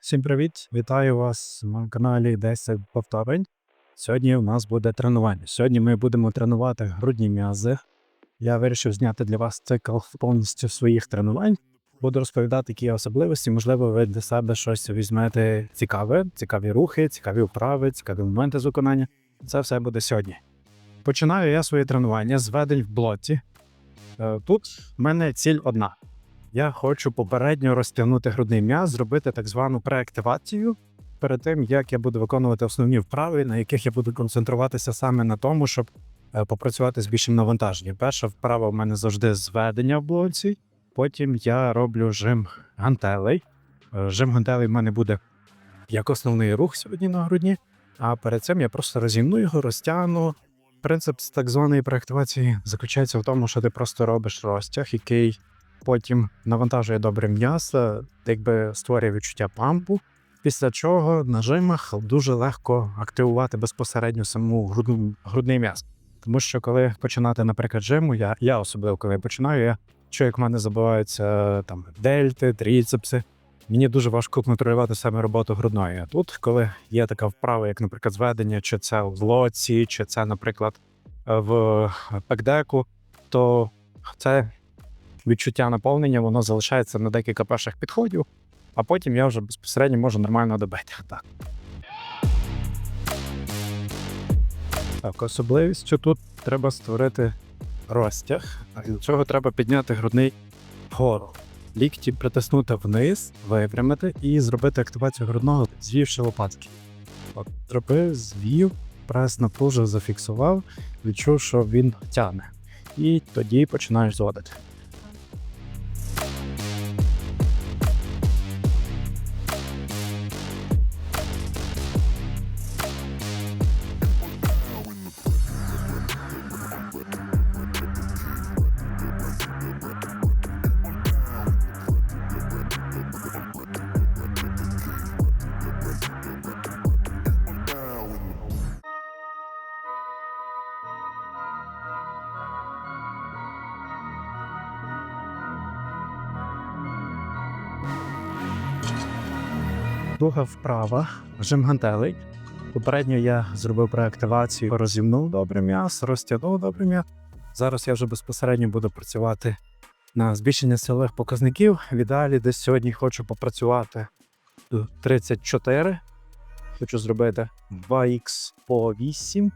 Всім привіт! Вітаю вас на каналі 10 повторень. Сьогодні у нас буде тренування. Сьогодні ми будемо тренувати грудні м'язи. Я вирішив зняти для вас цикл повністю своїх тренувань. Буду розповідати, які особливості. Можливо, ви для себе щось візьмете цікаве, цікаві рухи, цікаві вправи, цікаві моменти з виконання. Це все буде сьогодні. Починаю я своє тренування з ведень в блоці. Е, Тут в мене ціль одна. Я хочу попередньо розтягнути грудний м'яз, зробити так звану преактивацію перед тим, як я буду виконувати основні вправи, на яких я буду концентруватися саме на тому, щоб е, попрацювати з більшим навантаженням. Перша вправа в мене завжди зведення в блоці. Потім я роблю жим гантелей. Е, Жим гантелей в мене буде як основний рух сьогодні на грудні. А перед цим я просто розімну його, розтягну. Принцип з так званої преактивації заключається в тому, що ти просто робиш розтяг, який потім навантажує добре м'ясо, якби створює відчуття пампу. Після чого на жимах дуже легко активувати безпосередньо саму грудну, грудний м'яз. Тому що коли починати, наприклад, жиму, я, я особливо коли починаю, я чую, як в мене забуваються там дельти, тріцепси. Мені дуже важко контролювати саме роботу грудної. А тут, коли є така вправа, як, наприклад, зведення, чи це в лоці, чи це, наприклад, в пекдеку, то це відчуття наповнення, воно залишається на декілька перших підходів, а потім я вже безпосередньо можу нормально добити. Так. Так, особливістю тут треба створити розтяг, а для цього треба підняти грудний вгору. Лікті притиснути вниз, випрямити і зробити активацію грудного, звівши лопатки. От, зробив, звів, прес напружив, зафіксував, відчув, що він тягне. І тоді починаєш зводити. Друга вправа жим гантелей. Попередньо я зробив преактивацію, розімнув добре м'ясо, розтягнув добре м'ясо. Зараз я вже безпосередньо буду працювати на збільшення силових показників. В ідеалі десь сьогодні хочу попрацювати до 34. Хочу зробити 2х по 8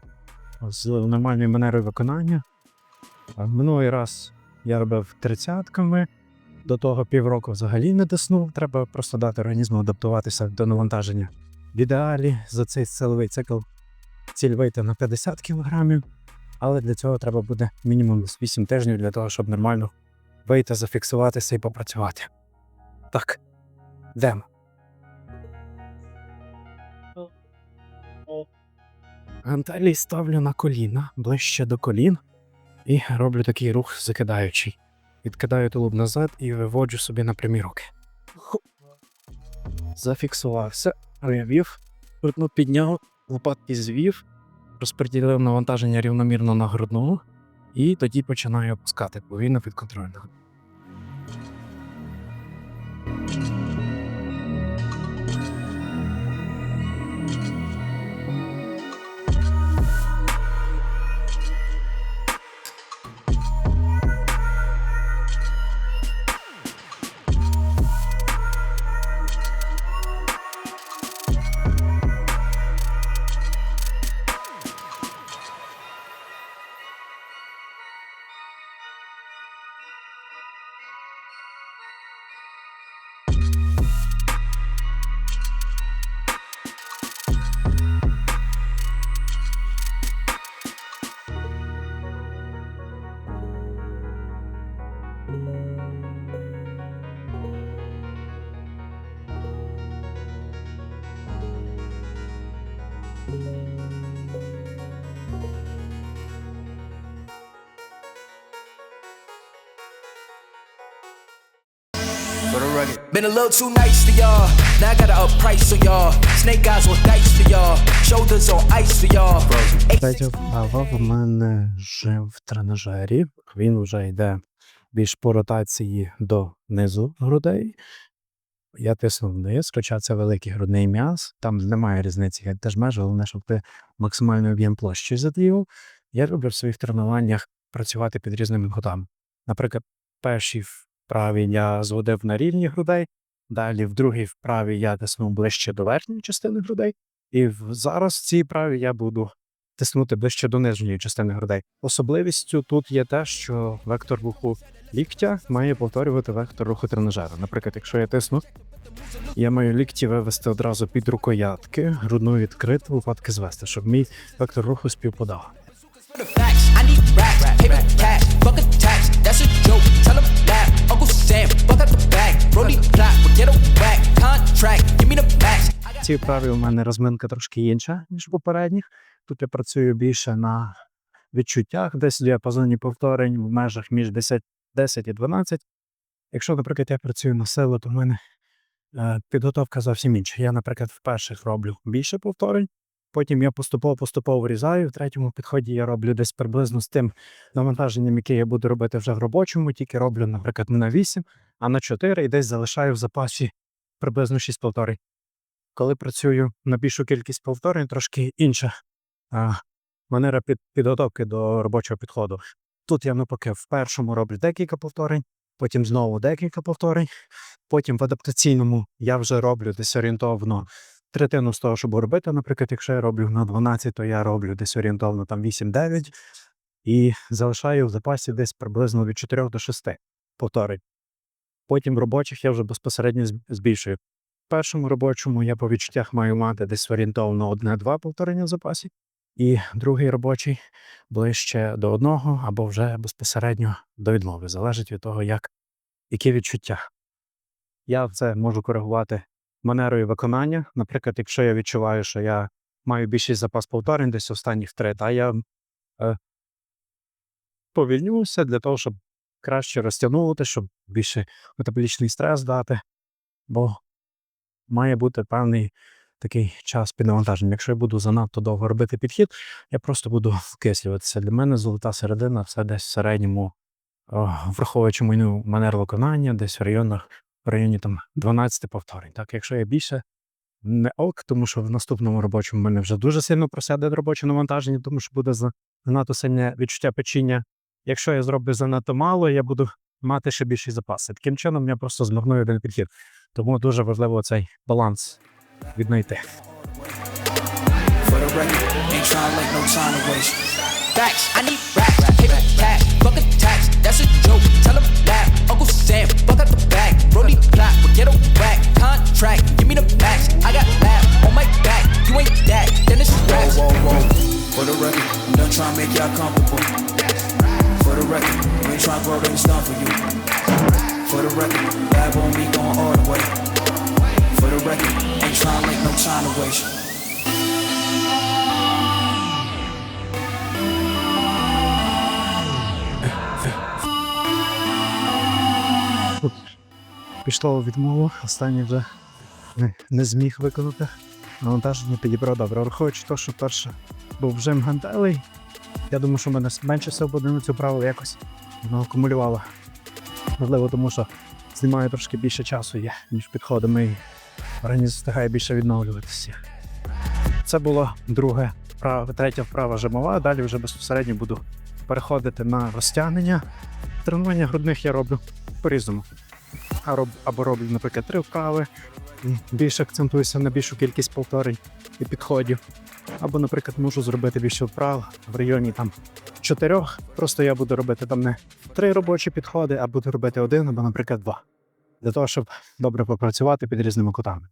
з нормальною манерою виконання. Минулий раз я робив тридцятками. До того півроку взагалі не тиснув. Треба просто дати організму адаптуватися до навантаження. В ідеалі за цей силовий цикл ціль вийти на 50 кг, але для цього треба буде мінімум з 8 тижнів для того, щоб нормально вийти, зафіксуватися і попрацювати. Так, йдемо. Гантелі ставлю на коліна, ближче до колін, і роблю такий рух закидаючий. Відкидаю тулуб назад і виводжу собі на прямі руки. Зафіксувався, вивів, грудну підняв, лопатки звів, розподілив навантаження рівномірно на грудну, і тоді починаю опускати повільно під For the rugged. Been a little too nice to y'all. Now I gotta up price on y'all. Snake eyes on dice for y'all. Shoulders on ice for y'all. Третя вправа в мене жим в тренажері. Він вже йде більш по ротації до низу грудей. Я тиснув вниз, хоча це великий грудний м'яз, там немає різниці, як теж меж, головне, щоб ти максимальний об'єм площі задіяв. Я люблю в своїх тренуваннях працювати під різними кутами. Наприклад, першій вправі я зводив на рівні грудей, далі в другій вправі я тиснув ближче до верхньої частини грудей, і в- зараз в цій вправі я буду тиснути ближче до нижньої частини грудей. Особливістю тут є те, що вектор руху ліктя має повторювати вектор руху тренажера. Наприклад, якщо я тисну, я маю лікті вивести одразу під рукоятки, грудну відкриту, лопатки звести, щоб мій вектор руху співпадав. Uncle fuck out the bag, Brody plot, forget a whack, contract, give me the В цій вправі у мене розминка трошки інша, ніж в попередніх. Тут я працюю більше на відчуттях, десь в діапазоні повторень в межах між 10, 10 і 12. Якщо, наприклад, я працюю на силу, то в мене е, підготовка зовсім інша. Я, наприклад, в перших роблю більше повторень, потім я поступово-поступово врізаю. В третьому підході я роблю десь приблизно з тим навантаженням, яке я буду робити вже в робочому, тільки роблю, наприклад, не на 8, а на 4 і десь залишаю в запасі приблизно 6 повторень коли працюю на більшу кількість повторень, трошки інша а, манера під, підготовки до робочого підходу. Тут я навпаки в першому роблю декілька повторень, потім знову декілька повторень, потім в адаптаційному я вже роблю десь орієнтовно третину з того, щоб робити. Наприклад, якщо я роблю на 12, то я роблю десь орієнтовно там 8-9 і залишаю в запасі десь приблизно від 4 до 6 повторень. Потім в робочих я вже безпосередньо зб- збільшую першому робочому я по відчуттях маю мати десь орієнтовно одне-два повторення в запасі, і другий робочий ближче до одного або вже безпосередньо до відмови. Залежить від того, як, які відчуття. Я це можу коригувати манерою виконання. Наприклад, якщо я відчуваю, що я маю більший запас повторень, десь останніх три, та я е, повільнюся для того, щоб краще розтягнути, щоб більше метаболічний стрес дати. Бо має бути певний такий час під навантаженням. Якщо я буду занадто довго робити підхід, я просто буду вкислюватися. Для мене золота середина це десь в середньому, враховуючи мою манеру виконання, десь в районах в районі там 12 повторень. Так, якщо я більше не ок, тому що в наступному робочому мене вже дуже сильно просяде робоче навантаження, тому що буде занадто сильне відчуття печіння. Якщо я зроблю занадто мало, я буду мати ще більший запас. І Таким чином я просто змарную один підхід. Тому дуже важливо цей баланс віднайти. The. Facts, I need racks, paper cash, fuck a tax, that's a joke. Tell 'em laugh, Uncle Sam, fuck out the bag, Brody plot, forget a whack, contract, give me the max. I got laugh on my back, you ain't that, then it's raps. Whoa, whoa, whoa. For the record, I'm done trying to make y'all comfortable. For the record, we ain't trying to grow this stuff for you. For the record, bad on me going all the way. For the record, ain't trying to make no time to waste. Пішло у відмову, останній вже не, не зміг виконати. Навантаження підібрав добре. Враховуючи те, що перше був жим гантелей, я думаю, що в мене менше сил буде на цю праву якось воно акумулювало. Можливо, тому що знімаю трошки більше часу є між підходами і організм встигає більше відновлюватися. Це була друга вправа, третя вправа жимова. Далі вже безпосередньо буду переходити на розтягнення. Тренування грудних я роблю по-різному. Або роблю, наприклад, три вправи, більше акцентуюся на більшу кількість повторень і підходів. Або, наприклад, можу зробити більше вправ в районі там чотирьох. Просто я буду робити там не три робочі підходи, а буду робити один або, наприклад, два. Для того, щоб добре попрацювати під різними кутами.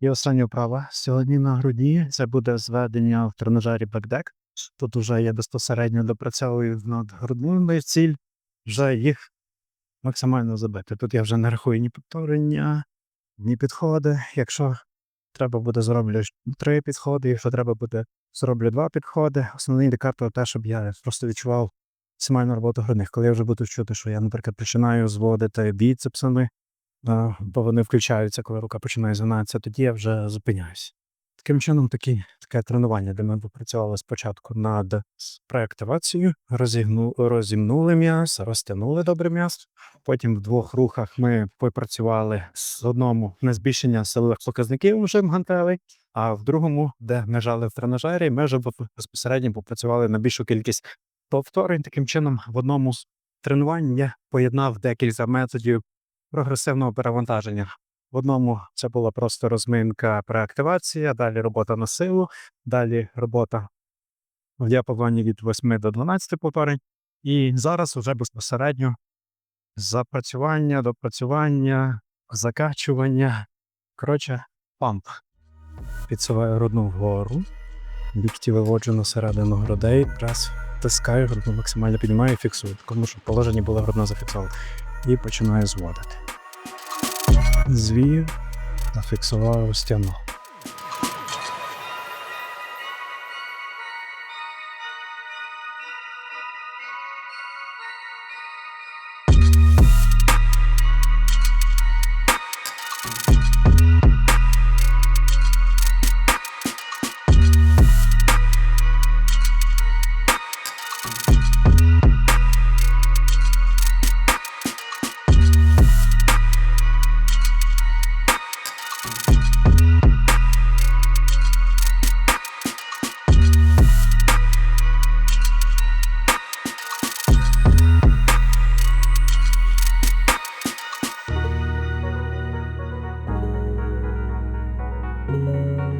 І остання вправа сьогодні на груді це буде зведення в тренажері бекдек. Тут вже я безпосередньо допрацьовую над грудною ціль, вже їх максимально забити. Тут я вже не рахую ні повторення, Дні підходи. Якщо треба буде зроблю три підходи, якщо треба буде зроблю два підходи. Основний індикатор те, щоб я просто відчував максимальну роботу грудних. Коли я вже буду чути, що я, наприклад, починаю зводити біцепсами, бо вони включаються, коли рука починає згинатися, тоді я вже зупиняюсь. Таким чином, такі, таке тренування, де ми попрацювали спочатку над преактивацією, розігну, розімнули м'ясо, розтягнули добре м'ясо. Потім в двох рухах ми попрацювали з одному на збільшення силових показників вже гантелей, а в другому, де ми жали в тренажері, ми вже безпосередньо попрацювали на більшу кількість повторень. Таким чином, в одному з тренувань я поєднав декілька методів прогресивного перевантаження. В одному це була просто розминка преактивація, далі робота на силу, далі робота в діапазоні від 8 до 12 повторень. І зараз вже безпосередньо запрацювання, допрацювання, закачування. Коротше, памп. Підсуваю грудну вгору, лікті виводжу на середину грудей, прес тискаю, грудну максимально піднімаю і фіксую, тому що в положенні була грудна зафіксована. І починаю зводити. Звів, зафіксував, стягнув.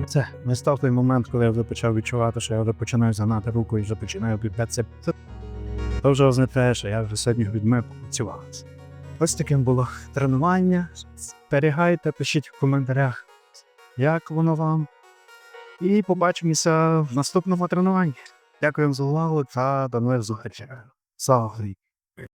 Це настав той момент, коли я вже почав відчувати, що я вже починаю загнати руку і вже починаю обліпатися. Це то вже означає, що я вже сьогодні відмив попрацював. Ось таким було тренування. Зберігайте, пишіть в коментарях, як воно вам. І побачимося в наступному тренуванні. Дякую за увагу та до нових зустрічей. Україні!